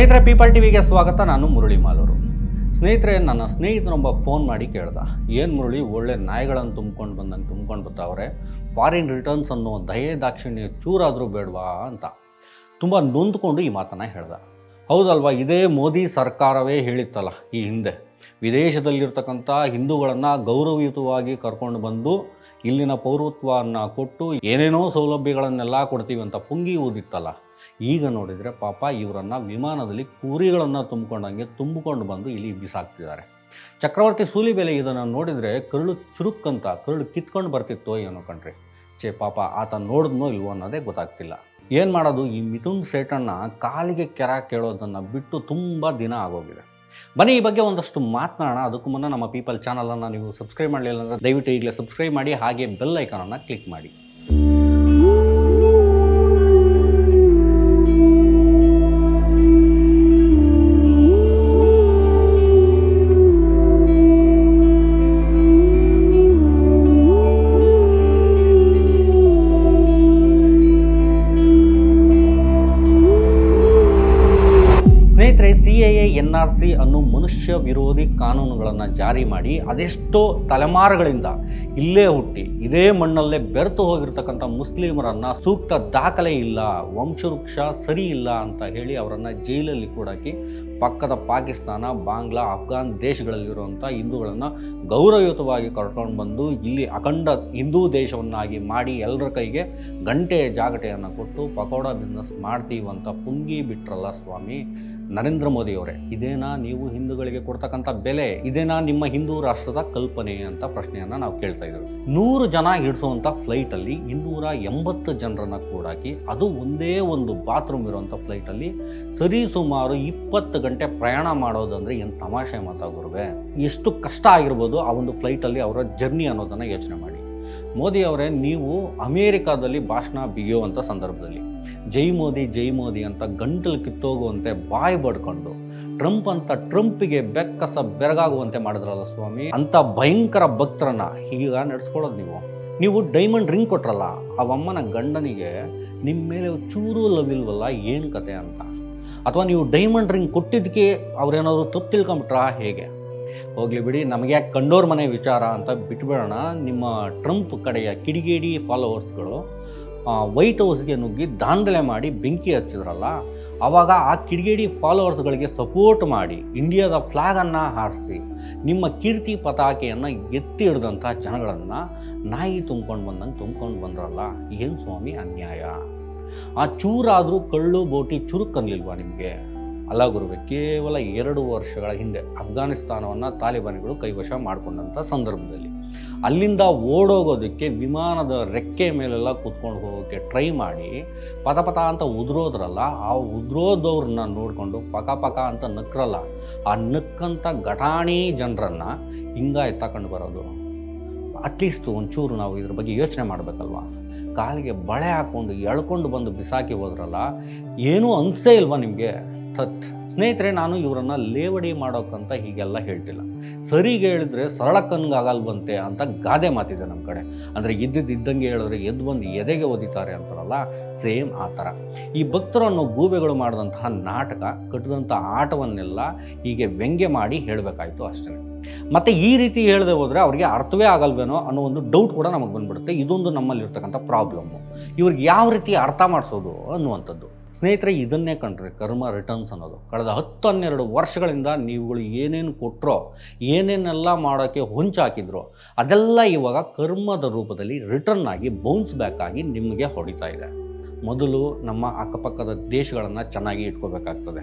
ಸ್ನೇಹಿತರೆ ಪೀಪಲ್ ಟಿವಿಗೆ ಸ್ವಾಗತ. ನಾನು ಮುರಳಿ ಮಾಲೂರು. ಸ್ನೇಹಿತರೆ, ನನ್ನ ಸ್ನೇಹಿತನೊಬ್ಬ ಫೋನ್ ಮಾಡಿ ಕೇಳ್ದ. ಏನು ಮುರಳಿ, ಒಳ್ಳೆ ನಾಯಿಗಳನ್ನು ತುಂಬ್ಕೊಂಡು ಬಂದಂಗೆ ತುಂಬ್ಕೊಂಡು ಬರ್ತಾವ್ರೆ ಫಾರಿನ್ ರಿಟರ್ನ್ಸ್ ಅನ್ನೋ ದಯೆ ದಾಕ್ಷಿಣ್ಯ ಚೂರಾದರೂ ಬೇಡವಾ ಅಂತ. ತುಂಬ ನೊಂದ್ಕೊಂಡು ಈ ಮಾತನ್ನು ಹೇಳ್ದ. ಹೌದಲ್ವಾ, ಇದೇ ಮೋದಿ ಸರ್ಕಾರವೇ ಹೇಳಿತ್ತಲ್ಲ, ಈ ಹಿಂದೆ. ವಿದೇಶದಲ್ಲಿರ್ತಕ್ಕಂಥ ಹಿಂದೂಗಳನ್ನು ಗೌರವಯುತವಾಗಿ ಕರ್ಕೊಂಡು ಬಂದು, ಇಲ್ಲಿನ ಪೌರತ್ವವನ್ನು ಕೊಟ್ಟು, ಏನೇನೋ ಸೌಲಭ್ಯಗಳನ್ನೆಲ್ಲ ಕೊಡ್ತೀವಿ ಅಂತ ಪುಂಗಿ ಊದಿತ್ತಲ್ಲ. ಈಗ ನೋಡಿದರೆ ಪಾಪ ಇವರನ್ನು ವಿಮಾನದಲ್ಲಿ ಕುರಿಗಳನ್ನು ತುಂಬಿಕೊಂಡಂಗೆ ತುಂಬಿಕೊಂಡು ಬಂದು ಇಲ್ಲಿ ಬಿಸಾಕ್ತಿದ್ದಾರೆ. ಚಕ್ರವರ್ತಿ ಸೂಲಿಬೆಲೆ ಇದನ್ನು ನೋಡಿದರೆ ಕರುಳು ಚುರುಕ್ಕಂತ ಕರುಳು ಕಿತ್ಕೊಂಡು ಬರ್ತಿತ್ತೋ ಏನೋ ಕಣ್ರಿ. ಛೇ ಪಾಪ ಆತ ನೋಡಿದ್ನೋ ಇಲ್ವೋ ಅನ್ನೋದೇ ಗೊತ್ತಾಗ್ತಿಲ್ಲ. ಏನು ಮಾಡೋದು? ಈ ಮಿಥುನ್ ಸೇಟನ್ನು ಕಾಲಿಗೆ ಕೆರ ಕೇಳೋದನ್ನು ಬಿಟ್ಟು ತುಂಬ ದಿನ ಆಗೋಗಿದೆ. ಬನ್ನಿ, ಈ ಬಗ್ಗೆ ಒಂದಷ್ಟು ಮಾತನಾಡೋಣ. ಅದಕ್ಕೂ ಮುನ್ನ ನಮ್ಮ ಪೀಪಲ್ ಚಾನಲನ್ನು ನೀವು ಸಬ್ಸ್ಕ್ರೈಬ್ ಮಾಡಲಿಲ್ಲ ಅಂದರೆ ದಯವಿಟ್ಟು ಈಗಲೇ ಸಬ್ಸ್ಕ್ರೈಬ್ ಮಾಡಿ, ಹಾಗೆ ಬೆಲ್ ಐಕಾನನ್ನು ಕ್ಲಿಕ್ ಮಾಡಿ. ಎನ್ ಆರ್ ಸಿ ಅನ್ನೋ ಮನುಷ್ಯ ವಿರೋಧಿ ಕಾನೂನುಗಳನ್ನು ಜಾರಿ ಮಾಡಿ ಅದೆಷ್ಟೋ ತಲೆಮಾರುಗಳಿಂದ ಇಲ್ಲೇ ಹುಟ್ಟಿ ಇದೇ ಮಣ್ಣಲ್ಲೇ ಬೆರೆತು ಹೋಗಿರ್ತಕ್ಕಂಥ ಮುಸ್ಲಿಮರನ್ನು ಸೂಕ್ತ ದಾಖಲೆ ಇಲ್ಲ, ವಂಶವೃಕ್ಷ ಸರಿ ಇಲ್ಲ ಅಂತ ಹೇಳಿ ಅವರನ್ನು ಜೈಲಲ್ಲಿ ಕೂಡಾಕಿ ಪಕ್ಕದ ಪಾಕಿಸ್ತಾನ, ಬಾಂಗ್ಲಾ ಅಫ್ಘಾನ್ ದೇಶಗಳಲ್ಲಿರುವಂಥ ಹಿಂದೂಗಳನ್ನು ಗೌರವಯುತವಾಗಿ ಕರ್ಕೊಂಡು ಬಂದು ಇಲ್ಲಿ ಅಖಂಡ ಹಿಂದೂ ದೇಶವನ್ನಾಗಿ ಮಾಡಿ ಎಲ್ಲರ ಕೈಗೆ ಗಂಟೆಯ ಜಾಗಟೆಯನ್ನು ಕೊಟ್ಟು ಪಕೋಡ ಬಿಸ್ನೆಸ್ ಮಾಡ್ತೀವಂತ ಪುಂಗಿ ಬಿಟ್ರಲ್ಲ ಸ್ವಾಮಿ. ನರೇಂದ್ರ ಮೋದಿಯವರೇ, ಇದೇನಾ ನೀವು ಹಿಂದೂಗಳಿಗೆ ಕೊಡ್ತಕ್ಕಂಥ ಬೆಲೆ, ಇದೇನಾ ನಿಮ್ಮ ಹಿಂದೂ ರಾಷ್ಟ್ರದ ಕಲ್ಪನೆ ಅಂತ ಪ್ರಶ್ನೆಯನ್ನು ನಾವು ಕೇಳ್ತಾ ಇದ್ದೇವೆ. ನೂರು ಜನ ಹಿಡಿಸುವಂಥ ಫ್ಲೈಟಲ್ಲಿ ಇನ್ನೂರ ಎಂಬತ್ತು ಜನರನ್ನ ಕೂಡಾಕಿ ಅದು ಒಂದೇ ಒಂದು ಬಾತ್ರೂಮ್ ಇರುವಂಥ ಫ್ಲೈಟಲ್ಲಿ ಸರಿ ಸುಮಾರು ಇಪ್ಪತ್ತು ಗಂಟೆ ಪ್ರಯಾಣ ಮಾಡೋದಂದ್ರೆ ಏನು ತಮಾಷೆ ಮಾತಾಗುರುವೆ ಎಷ್ಟು ಕಷ್ಟ ಆಗಿರ್ಬೋದು ಆ ಒಂದು ಫ್ಲೈಟಲ್ಲಿ ಅವರ ಜರ್ನಿ ಅನ್ನೋದನ್ನು ಯೋಚನೆ ಮಾಡಿ. ಮೋದಿ ಅವರೇ ನೀವು ಅಮೇರಿಕಾದಲ್ಲಿ ಭಾಷಣ ಬಿಗಿಯುವಂಥ ಸಂದರ್ಭದಲ್ಲಿ ಜೈ ಮೋದಿ ಜೈ ಮೋದಿ ಅಂತ ಗಂಟಲು ಕಿತ್ತೋಗುವಂತೆ ಬಾಯಿ ಬಡ್ಕೊಂಡು ಟ್ರಂಪ್ ಅಂತ ಟ್ರಂಪಿಗೆ ಬೆಕ್ಕಸ ಬೆರಗಾಗುವಂತೆ ಮಾಡಿದ್ರಲ್ಲ ಸ್ವಾಮಿ? ಅಂತ ಭಯಂಕರ ಭಕ್ತರನ್ನ ಈಗ ನಡೆಸ್ಕೊಳ್ಳೋದು ನೀವು. ನೀವು ಡೈಮಂಡ್ ರಿಂಗ್ ಕೊಟ್ರಲ್ಲ ಅವಮ್ಮನ ಗಂಡನಿಗೆ ನಿಮ್ಮ ಮೇಲೆ ಚೂರು ಲವಿಲ್ವಲ್ಲ ಏನು ಕತೆ ಅಂತ? ಅಥವಾ ನೀವು ಡೈಮಂಡ್ ರಿಂಗ್ ಕೊಟ್ಟಿದ್ದಕ್ಕೆ ಅವ್ರೇನಾದ್ರು ತಪ್ಪು ತಿಳ್ಕೊಂಬಿಟ್ರಾ ಹೇಗೆ? ಹೋಗ್ಲಿ ಬಿಡಿ, ನಮಗೆ ಯಾಕೆ ಕಂಡೋರ್ ಮನೆ ವಿಚಾರ ಅಂತ ಬಿಟ್ಬಿಡೋಣ. ನಿಮ್ಮ ಟ್ರಂಪ್ ಕಡೆಯ ಕಿಡಿಗೇಡಿ ಫಾಲೋವರ್ಸ್ಗಳು ವೈಟ್ ಹೌಸ್ಗೆ ನುಗ್ಗಿ ದಾಂಧಲೆ ಮಾಡಿ ಬೆಂಕಿ ಹಚ್ಚಿದ್ರಲ್ಲ ಆವಾಗ ಆ ಕಿಡಿಗೇಡಿ ಫಾಲೋವರ್ಸ್ಗಳಿಗೆ ಸಪೋರ್ಟ್ ಮಾಡಿ ಇಂಡಿಯಾದ ಫ್ಲ್ಯಾಗನ್ನು ಹಾರಿಸಿ, ನಿಮ್ಮ ಕೀರ್ತಿ ಪತಾಕೆಯನ್ನು ಎತ್ತಿ ಹಿಡಿದಂಥ ಜನಗಳನ್ನು ನಾಯಿ ತುಂಬ್ಕೊಂಡು ಬಂದಂಗೆ ತುಂಬ್ಕೊಂಡು ಬಂದ್ರಲ್ಲ, ಏನು ಸ್ವಾಮಿ ಅನ್ಯಾಯ? ಆ ಚೂರಾದರೂ ಕಳ್ಳು ಬೋಟಿ ಚುರುಕನ್ಲಿಲ್ವಾ ನಿಮಗೆ? ಅಲ್ಲ ಗುರುವೆ, ಕೇವಲ ಎರಡು ವರ್ಷಗಳ ಹಿಂದೆ ಅಫ್ಘಾನಿಸ್ತಾನವನ್ನು ತಾಲಿಬಾನಿಗಳು ಕೈವಶ ಮಾಡಿಕೊಂಡಂಥ ಸಂದರ್ಭದಲ್ಲಿ. ಅಲ್ಲಿಂದ ಓಡೋಗೋದಕ್ಕೆ ವಿಮಾನದ ರೆಕ್ಕೆ ಮೇಲೆಲ್ಲ ಕೂತ್ಕೊಂಡು ಹೋಗೋಕ್ಕೆ ಟ್ರೈ ಮಾಡಿ ಪದ ಪದ ಅಂತ ಉದುರೋದ್ರಲ್ಲ, ಆ ಉದುರೋದವ್ರನ್ನ ನೋಡಿಕೊಂಡು ಪಕ ಪಕ ಅಂತ ನಕ್ರಲ್ಲ. ಆ ನಕ್ಕಂಥ ಘಟಾಣಿ ಜನರನ್ನು ಹಿಂಗ ಎತ್ತಕೊಂಡು ಬರೋದು. ಅಟ್ಲೀಸ್ಟ್ ಒಂಚೂರು ನಾವು ಇದ್ರ ಬಗ್ಗೆ ಯೋಚನೆ ಮಾಡಬೇಕಲ್ವಾ? ಕಾಲಿಗೆ ಬಳೆ ಹಾಕ್ಕೊಂಡು ಎಳ್ಕೊಂಡು ಬಂದು ಬಿಸಾಕಿ ಹೋದ್ರಲ್ಲ, ಏನೂ ಅನಿಸೇ ಇಲ್ವಾ ನಿಮಗೆ? ತತ್ ಸ್ನೇಹಿತರೆ, ನಾನು ಇವರನ್ನು ಲೇವಡಿ ಮಾಡೋಕ್ಕಂತ ಹೀಗೆಲ್ಲ ಹೇಳ್ತಿಲ್ಲ. ಸರಿಗೆ ಹೇಳಿದ್ರೆ ಸರಳ ಕಣ್ಗಾಗಲ್ವಂತೆ ಅಂತ ಗಾದೆ ಮಾತಿದೆ ನಮ್ಮ ಕಡೆ. ಅಂದರೆ ಇದ್ದಿದ್ದು ಹೇಳಿದ್ರೆ ಎದ್ದು ಬಂದು ಎದೆಗೆ ಓದಿತಾರೆ ಅಂತಾರಲ್ಲ, ಸೇಮ್ ಆ ಥರ ಈ ಭಕ್ತರು ಅನ್ನೋ ಗೂಬೆಗಳು ಮಾಡಿದಂತಹ ನಾಟಕ ಕಟ್ಟಿದಂಥ ಆಟವನ್ನೆಲ್ಲ ಹೀಗೆ ವ್ಯಂಗ್ಯ ಮಾಡಿ ಹೇಳಬೇಕಾಯಿತು ಅಷ್ಟೇ. ಮತ್ತು ಈ ರೀತಿ ಹೇಳದೆ ಹೋದರೆ ಅವ್ರಿಗೆ ಅರ್ಥವೇ ಆಗಲ್ವೇನೋ ಅನ್ನೋ ಒಂದು ಡೌಟ್ ಕೂಡ ನಮಗೆ ಬಂದ್ಬಿಡುತ್ತೆ. ಇದೊಂದು ನಮ್ಮಲ್ಲಿರ್ತಕ್ಕಂಥ ಪ್ರಾಬ್ಲಮ್ಮು ಇವ್ರಿಗೆ ಯಾವ ರೀತಿ ಅರ್ಥ ಮಾಡಿಸೋದು ಅನ್ನುವಂಥದ್ದು. ಸ್ನೇಹಿತರೆ, ಇದನ್ನೇ ಕಂಡ್ರೆ ಕರ್ಮ ರಿಟರ್ನ್ಸ್ ಅನ್ನೋದು. ಕಳೆದ ಹತ್ತು ಹನ್ನೆರಡು ವರ್ಷಗಳಿಂದ ನೀವುಗಳು ಏನೇನು ಕೊಟ್ಟರೋ ಏನೇನೆಲ್ಲ ಮಾಡೋಕ್ಕೆ ಹೊಂಚಾಕಿದ್ರೋ, ಅದೆಲ್ಲ ಇವಾಗ ಕರ್ಮದ ರೂಪದಲ್ಲಿ ರಿಟರ್ನ್ ಆಗಿ ಬೌನ್ಸ್ ಬ್ಯಾಕ್ ಆಗಿ ನಿಮಗೆ ಹೊಡಿತಾ ಇದೆ. ಮೊದಲು ನಮ್ಮ ಅಕ್ಕಪಕ್ಕದ ದೇಶಗಳನ್ನು ಚೆನ್ನಾಗಿ ಇಟ್ಕೋಬೇಕಾಗ್ತದೆ.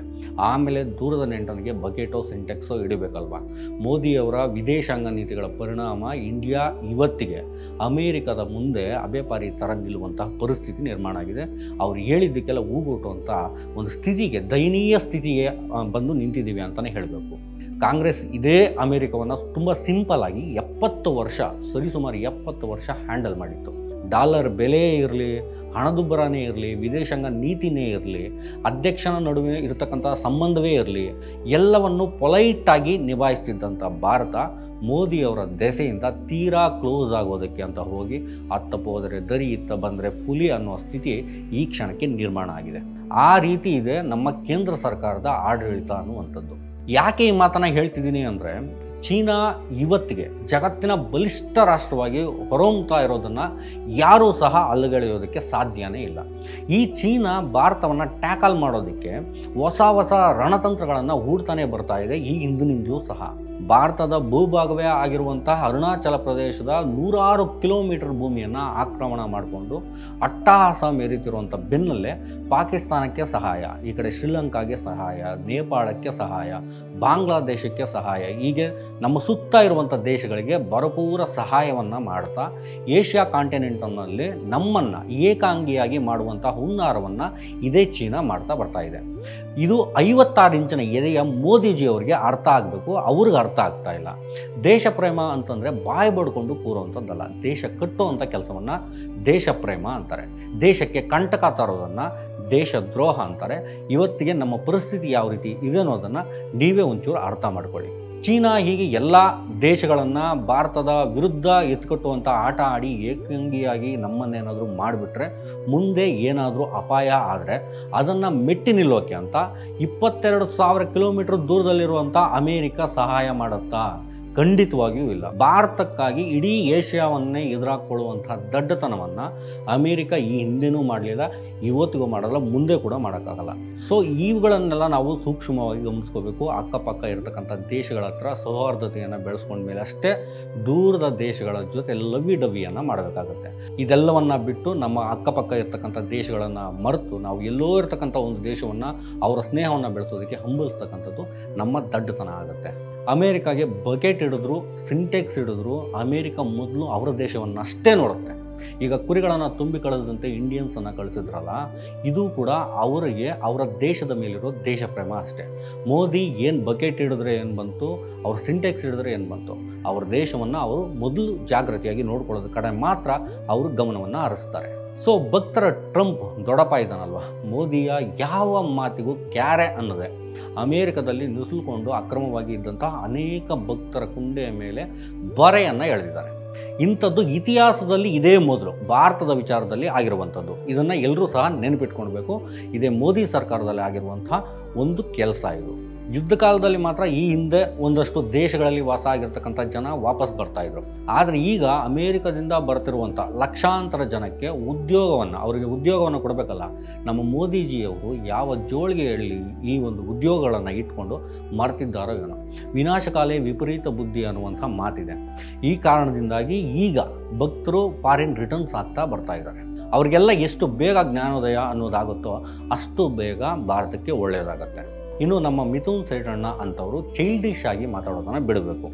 ಆಮೇಲೆ ದೂರದ ನೆಂಟನಿಗೆ ಬಕೆಟೋ, ಸಿಂಟೆಕ್ಸೋ ಇಡಬೇಕಲ್ವ ಮೋದಿಯವರ ವಿದೇಶಾಂಗ ನೀತಿಗಳ ಪರಿಣಾಮ ಇಂಡಿಯಾ ಇವತ್ತಿಗೆ ಅಮೇರಿಕದ ಮುಂದೆ ಅಬೆಪಾರಿ ಥರ ನಿಲ್ಲುವಂತಹ ಪರಿಸ್ಥಿತಿ ನಿರ್ಮಾಣ ಆಗಿದೆ. ಅವ್ರು ಹೇಳಿದ್ದಕ್ಕೆಲ್ಲ ಊಗುಟ್ಟುವಂಥ ಒಂದು ಸ್ಥಿತಿಗೆ, ದಯನೀಯ ಸ್ಥಿತಿಗೆ ಬಂದು ನಿಂತಿದ್ದೀವಿ ಅಂತಲೇ ಹೇಳಬೇಕು. ಕಾಂಗ್ರೆಸ್ ಇದೇ ಅಮೇರಿಕವನ್ನು ತುಂಬ ಸಿಂಪಲ್ ಆಗಿ ಎಪ್ಪತ್ತು ವರ್ಷ, ಸರಿಸುಮಾರು ಎಪ್ಪತ್ತು ವರ್ಷ ಹ್ಯಾಂಡಲ್ ಮಾಡಿತ್ತು. ಡಾಲರ್ ಬೆಲೆ ಇರಲಿ ಹಣದುಬ್ಬರನೇ ಇರಲಿ, ವಿದೇಶಾಂಗ ನೀತಿನೇ ಇರಲಿ, ಅಧ್ಯಕ್ಷನ ನಡುವೆ ಇರತಕ್ಕಂಥ ಸಂಬಂಧವೇ ಇರಲಿ, ಎಲ್ಲವನ್ನು ಪೊಲೈಟಾಗಿ ನಿಭಾಯಿಸ್ತಿದ್ದಂಥ ಭಾರತ ಮೋದಿಯವರ ದೆಸೆಯಿಂದ ತೀರಾ ಕ್ಲೋಸ್ ಆಗೋದಕ್ಕೆ ಅಂತ ಹೋಗಿ ಅತ್ತ ಹೋದರೆ ದರಿ ಇತ್ತ ಬಂದರೆ ಪುಲಿ ಅನ್ನೋ ಸ್ಥಿತಿ ಈ ಕ್ಷಣಕ್ಕೆ ನಿರ್ಮಾಣ ಆಗಿದೆ. ಆ ರೀತಿ ಇದೆ ನಮ್ಮ ಕೇಂದ್ರ ಸರ್ಕಾರದ ಆಡಳಿತ ಅನ್ನುವಂಥದ್ದು. ಯಾಕೆ ಈ ಮಾತನ್ನು ಹೇಳ್ತಿದ್ದೀನಿ ಅಂದರೆ ಚೀನಾ ಇವತ್ತಿಗೆ ಜಗತ್ತಿನ ಬಲಿಷ್ಠ ರಾಷ್ಟ್ರವಾಗಿ ಹೊರಹೊಮ್ತಾ ಇರೋದನ್ನು ಯಾರೂ ಸಹ ಅಲ್ಲಗಳೆಯೋದಕ್ಕೆ ಸಾಧ್ಯನೇ ಇಲ್ಲ. ಈ ಚೀನಾ ಭಾರತವನ್ನು ಟ್ಯಾಕಲ್ ಮಾಡೋದಕ್ಕೆ ಹೊಸ ಹೊಸ ರಣತಂತ್ರಗಳನ್ನು ಹೂಡ್ತಾನೆ ಬರ್ತಾ ಇದೆ, ಈ ಹಿಂದಿನಿಂದಲೂ ಸಹ. ಭಾರತದ ಭೂಭಾಗವೇ ಆಗಿರುವಂತಹ ಅರುಣಾಚಲ ಪ್ರದೇಶದ ನೂರಾರು ಕಿಲೋಮೀಟರ್ ಭೂಮಿಯನ್ನು ಆಕ್ರಮಣ ಮಾಡಿಕೊಂಡು ಅಟ್ಟಹಾಸ ಮೆರೀತಿರುವಂಥ ಬೆನ್ನಲ್ಲೇ ಪಾಕಿಸ್ತಾನಕ್ಕೆ ಸಹಾಯ, ಈ ಕಡೆ ಶ್ರೀಲಂಕಾಗೆ ಸಹಾಯ, ನೇಪಾಳಕ್ಕೆ ಸಹಾಯ, ಬಾಂಗ್ಲಾದೇಶಕ್ಕೆ ಸಹಾಯ, ಹೀಗೆ ನಮ್ಮ ಸುತ್ತ ಇರುವಂಥ ದೇಶಗಳಿಗೆ ಭರಪೂರ ಸಹಾಯವನ್ನು ಮಾಡ್ತಾ ಏಷ್ಯಾ ಕಾಂಟಿನೆಂಟ್ನಲ್ಲಿ ನಮ್ಮನ್ನು ಏಕಾಂಗಿಯಾಗಿ ಮಾಡುವಂಥ ಹುನ್ನಾರವನ್ನು ಇದೇ ಚೀನಾ ಮಾಡ್ತಾ ಬರ್ತಾ ಇದೆ. ಇದು ಐವತ್ತಾರು ಇಂಚಿನ ಎದೆಯ ಮೋದಿಜಿಯವರಿಗೆ ಅರ್ಥ ಆಗಬೇಕು, ಅವ್ರಿಗೆ ಅರ್ಥ ಆಗ್ತಾ ಇಲ್ಲ. ದೇಶ ಪ್ರೇಮ ಅಂತಂದರೆ ಬಾಯಿ ಬಡ್ಕೊಂಡು ಕೂರುವಂಥದ್ದಲ್ಲ, ದೇಶ ಕಟ್ಟುವಂಥ ಕೆಲಸವನ್ನು ದೇಶ ಪ್ರೇಮ ಅಂತಾರೆ. ದೇಶಕ್ಕೆ ಕಂಟಕ ತರೋದನ್ನು ದೇಶದ್ರೋಹ ಅಂತಾರೆ. ಇವತ್ತಿಗೆ ನಮ್ಮ ಪರಿಸ್ಥಿತಿ ಯಾವ ರೀತಿ ಇದೆ ಅನ್ನೋದನ್ನು ನೀವೇ ಒಂಚೂರು ಅರ್ಥ ಮಾಡ್ಕೊಳ್ಳಿ. ಚೀನಾ ಹೀಗೆ ಎಲ್ಲ ದೇಶಗಳನ್ನು ಭಾರತದ ವಿರುದ್ಧ ಎತ್ಕಟ್ಟುವಂಥ ಆಟ ಆಡಿ ಏಕಾಂಗಿಯಾಗಿ ನಮ್ಮನ್ನೇನಾದರೂ ಮಾಡಿಬಿಟ್ರೆ ಮುಂದೆ ಏನಾದರೂ ಅಪಾಯ ಆದರೆ ಅದನ್ನು ಮೆಟ್ಟಿ ನಿಲ್ಲೋಕೆ ಅಂತ ಇಪ್ಪತ್ತೆರಡು ಸಾವಿರ ಕಿಲೋಮೀಟ್ರ್ ದೂರದಲ್ಲಿರುವಂಥ ಅಮೇರಿಕ ಸಹಾಯ ಮಾಡುತ್ತಾ? ಖಂಡಿತವಾಗಿಯೂ ಇಲ್ಲ. ಭಾರತಕ್ಕಾಗಿ ಇಡೀ ಏಷ್ಯಾವನ್ನೇ ಎದುರಾಕೊಳ್ಳುವಂತಹ ದಡ್ಡತನವನ್ನು ಅಮೇರಿಕ ಈ ಹಿಂದೆನೂ ಮಾಡಲಿಲ್ಲ, ಇವತ್ತಿಗೂ ಮಾಡಲ್ಲ, ಮುಂದೆ ಕೂಡ ಮಾಡೋಕ್ಕಾಗಲ್ಲ. ಸೊ ಇವುಗಳನ್ನೆಲ್ಲ ನಾವು ಸೂಕ್ಷ್ಮವಾಗಿ ಗಮನಿಸ್ಕೋಬೇಕು. ಅಕ್ಕಪಕ್ಕ ಇರತಕ್ಕಂಥ ದೇಶಗಳ ಹತ್ರ ಸೌಹಾರ್ದತೆಯನ್ನು ಬೆಳೆಸ್ಕೊಂಡ ಮೇಲೆ ಅಷ್ಟೇ ದೂರದ ದೇಶಗಳ ಜೊತೆ ಲವಿ ಡವಿಯನ್ನು ಮಾಡಬೇಕಾಗುತ್ತೆ. ಇದೆಲ್ಲವನ್ನು ಬಿಟ್ಟು ನಮ್ಮ ಅಕ್ಕಪಕ್ಕ ಇರತಕ್ಕಂಥ ದೇಶಗಳನ್ನು ಮರೆತು ನಾವು ಎಲ್ಲೋ ಇರತಕ್ಕಂಥ ಒಂದು ದೇಶವನ್ನು ಅವರ ಸ್ನೇಹವನ್ನು ಬೆಳೆಸೋದಕ್ಕೆ ಹಂಬಲಿಸ್ತಕ್ಕಂಥದ್ದು ನಮ್ಮ ದಡ್ಡತನ ಆಗುತ್ತೆ. ಅಮೇರಿಕಾಗೆ ಬಕೆಟ್ ಹಿಡಿದ್ರು ಸಿಂಟೆಕ್ಸ್ ಹಿಡಿದ್ರು ಅಮೇರಿಕ ಮೊದಲು ಅವರ ದೇಶವನ್ನು ಅಷ್ಟೇ ನೋಡುತ್ತೆ. ಈಗ ಕುರಿಗಳನ್ನು ತುಂಬಿ ಕಳೆದಂತೆ ಇಂಡಿಯನ್ಸನ್ನು ಕಳಿಸಿದ್ರಲ್ಲ, ಇದು ಕೂಡ ಅವರಿಗೆ ಅವರ ದೇಶದ ಮೇಲಿರೋ ದೇಶ ಪ್ರೇಮ ಅಷ್ಟೇ. ಮೋದಿ ಏನು ಬಕೆಟ್ ಹಿಡಿದ್ರೆ ಏನು ಬಂತು, ಅವ್ರ ಸಿಂಟೆಕ್ಸ್ ಹಿಡಿದ್ರೆ ಏನು ಬಂತು, ಅವ್ರ ದೇಶವನ್ನು ಅವರು ಮೊದಲು ಜಾಗೃತಿಯಾಗಿ ನೋಡ್ಕೊಳ್ಳೋದು ಕಡೆ ಮಾತ್ರ ಅವರು ಗಮನವನ್ನು ಹರಿಸ್ತಾರೆ. ಸೊ ಭಕ್ತರ ಟ್ರಂಪ್ ದೊಡಪ ಇದ್ದಾನಲ್ವ? ಮೋದಿಯ ಯಾವ ಮಾತಿಗೂ ಕ್ಯಾರೆ ಅನ್ನದೆ. ಅಮೇರಿಕದಲ್ಲಿ ನುಸುಳ್ಕೊಂಡು ಅಕ್ರಮವಾಗಿ ಇದ್ದಂತಹ ಅನೇಕ ಭಕ್ತರ ಕುಂಡೆಯ ಮೇಲೆ ಬರೆಯನ್ನು ಎಳೆದಿದ್ದಾರೆ. ಇಂಥದ್ದು ಇತಿಹಾಸದಲ್ಲಿ ಇದೇ ಮೊದಲು, ಭಾರತದ ವಿಚಾರದಲ್ಲಿ ಆಗಿರುವಂಥದ್ದು. ಇದನ್ನು ಎಲ್ಲರೂ ಸಹ ನೆನಪಿಟ್ಕೊಳ್ಬೇಕು. ಇದೇ ಮೋದಿ ಸರ್ಕಾರದಲ್ಲಿ ಆಗಿರುವಂಥ ಒಂದು ಕೆಲಸ ಇದು. ಯುದ್ಧ ಕಾಲದಲ್ಲಿ ಮಾತ್ರ ಈ ಹಿಂದೆ ಒಂದಷ್ಟು ದೇಶಗಳಲ್ಲಿ ವಾಸ ಆಗಿರ್ತಕ್ಕಂಥ ಜನ ವಾಪಸ್ ಬರ್ತಾ ಇದ್ರು. ಆದರೆ ಈಗ ಅಮೇರಿಕದಿಂದ ಬರ್ತಿರುವಂಥ ಲಕ್ಷಾಂತರ ಜನಕ್ಕೆ ಉದ್ಯೋಗವನ್ನು, ಅವರಿಗೆ ಉದ್ಯೋಗವನ್ನು ಕೊಡಬೇಕಲ್ಲ. ನಮ್ಮ ಮೋದಿಜಿಯವರು ಯಾವ ಜೋಳಿಗೆ ಹೇಳಿ ಈ ಒಂದು ಉದ್ಯೋಗಗಳನ್ನು ಇಟ್ಕೊಂಡು ಮರ್ತಿದ್ದಾರೋ ಏನೋ. ವಿನಾಶಕಾಲೇ ವಿಪರೀತ ಬುದ್ಧಿ ಅನ್ನುವಂಥ ಮಾತಿದೆ. ಈ ಕಾರಣದಿಂದಾಗಿ ಈಗ ಭಕ್ತರು ಫಾರಿನ್ ರಿಟರ್ನ್ಸ್ ಆಗ್ತಾ ಬರ್ತಾ ಇದ್ದಾರೆ. ಅವರಿಗೆಲ್ಲ ಎಷ್ಟು ಬೇಗ ಜ್ಞಾನೋದಯ ಅನ್ನೋದಾಗುತ್ತೋ ಅಷ್ಟು ಬೇಗ ಭಾರತಕ್ಕೆ ಒಳ್ಳೆಯದಾಗತ್ತೆ. ಇನ್ನು ನಮ್ಮ ಮಿಥುನ್ ಸೈಡಣ್ಣ ಅಂಥವರು ಚೈಲ್ಡಿಶ್ ಆಗಿ ಮಾತಾಡೋದನ್ನು ಬಿಡಬೇಕು.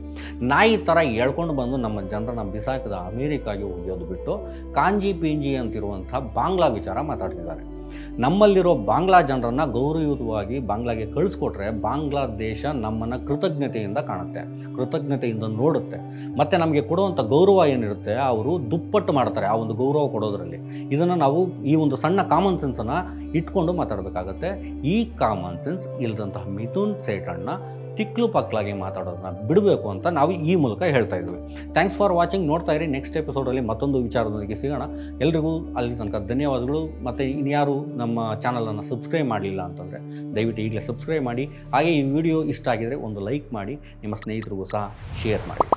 ನಾಯಿ ಥರ ಎಳ್ಕೊಂಡು ಬಂದು ನಮ್ಮ ಜನರನ್ನ ಬಿಸಾಕಿದ ಅಮೇರಿಕಾಗೆ ಹೋಗೋದು ಬಿಟ್ಟು ಕಾಂಜಿ ಪಿಂಜಿ ಅಂತಿರುವಂಥ ಬಾಂಗ್ಲಾ ವಿಚಾರ ಮಾತಾಡ್ತಿದ್ದಾರೆ. ನಮ್ಮಲ್ಲಿರೋ ಬಾಂಗ್ಲಾ ಜನರನ್ನು ಗೌರವಯುತವಾಗಿ ಬಾಂಗ್ಲಾಗೆ ಕಳಿಸ್ಕೊಟ್ರೆ ಬಾಂಗ್ಲಾದೇಶ ನಮ್ಮನ್ನು ಕೃತಜ್ಞತೆಯಿಂದ ಕಾಣುತ್ತೆ, ಕೃತಜ್ಞತೆಯಿಂದ ನೋಡುತ್ತೆ. ಮತ್ತು ನಮಗೆ ಕೊಡುವಂಥ ಗೌರವ ಏನಿರುತ್ತೆ, ಅವರು ದುಪ್ಪಟ್ಟು ಮಾಡ್ತಾರೆ ಆ ಒಂದು ಗೌರವ ಕೊಡೋದರಲ್ಲಿ. ಇದನ್ನು ನಾವು ಈ ಒಂದು ಸಣ್ಣ ಕಾಮನ್ ಸೆನ್ಸನ್ನು ಇಟ್ಕೊಂಡು ಮಾತಾಡಬೇಕಾಗತ್ತೆ. ಈ ಕಾಮನ್ ಸೆನ್ಸ್ ಇಲ್ಲದಂತಹ ಮಿಥುನ್ ಸೇಠಣ್ಣ ತಿಕ್ಲು ಪಕ್ಲಾಗಿ ಮಾತಾಡೋದನ್ನ ಬಿಡಬೇಕು ಅಂತ ನಾವು ಈ ಮೂಲಕ ಹೇಳ್ತಾ ಇದ್ದೀವಿ ಥ್ಯಾಂಕ್ಸ್ ಫಾರ್ ವಾಚಿಂಗ್ ನೋಡ್ತಾ ಇರಿ ನೆಕ್ಸ್ಟ್ ಎಪಿಸೋಡಲ್ಲಿ ಮತ್ತೊಂದು ವಿಚಾರದೊಂದಿಗೆ ಸಿಗೋಣ. ಎಲ್ರಿಗೂ ಅಲ್ಲಿ ತನಕ ಧನ್ಯವಾದಗಳು. ಮತ್ತು ಇನ್ಯಾರು ನಮ್ಮ ಚಾನಲನ್ನು ಸಬ್ಸ್ಕ್ರೈಬ್ ಮಾಡಲಿಲ್ಲ ಅಂತಂದರೆ ದಯವಿಟ್ಟು ಈಗಲೇ ಸಬ್ಸ್ಕ್ರೈಬ್ ಮಾಡಿ. ಹಾಗೆ ಈ ವಿಡಿಯೋ ಇಷ್ಟ ಆಗಿದರೆ ಒಂದು ಲೈಕ್ ಮಾಡಿ. ನಿಮ್ಮ ಸ್ನೇಹಿತರಿಗೂ ಸಹ ಶೇರ್ ಮಾಡಿ.